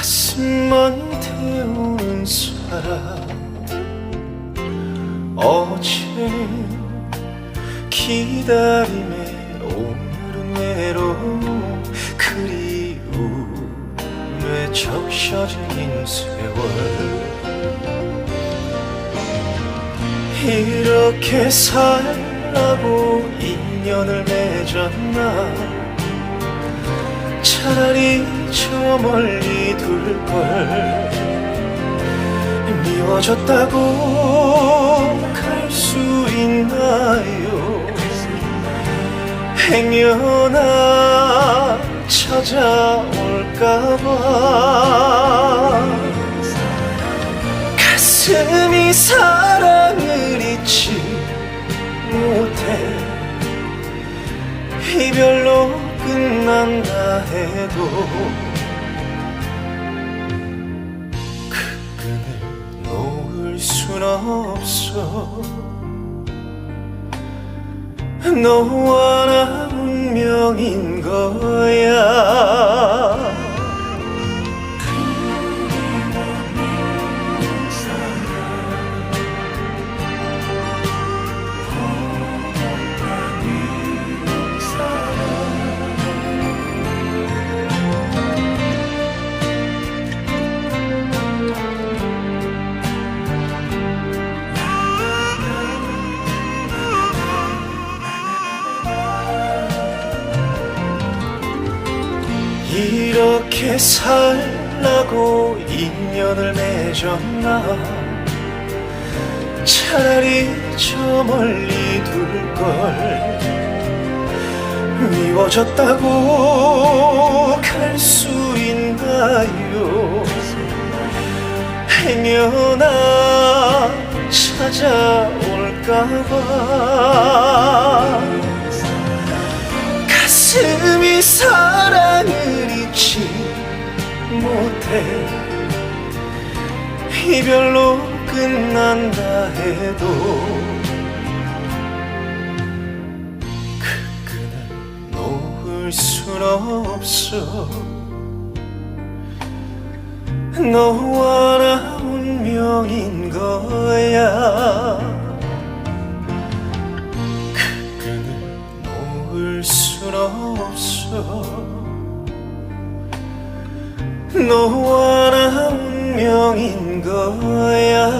가슴만 태우는 사람. 어제 기다림에 오늘은 외로움 그리움에 적셔진 긴 세월. 이렇게 살라고 인연을 맺었나 차라리 저 멀리 둘걸. 미워졌다고 갈 수 있나요? 행여나 찾아올까봐. 가슴이 사랑을 잊지 못해. 이별로 끝난다 해도 그 끈을 놓을 순 없어. 너와 나 운명인 거야 이렇게 살라고 인연을 맺었나? 차라리 저 멀리 둘 걸. 미워졌다고 갈 수 있나요? 행여나 찾아올까봐. 가슴이 사랑을 잊지 못해. 이별로 끝난다 해도 그 끈을 놓을 순 없어. 너와 나 운명인 거야. 그 끈을 놓을 순 없어 너와 나 운명인 거야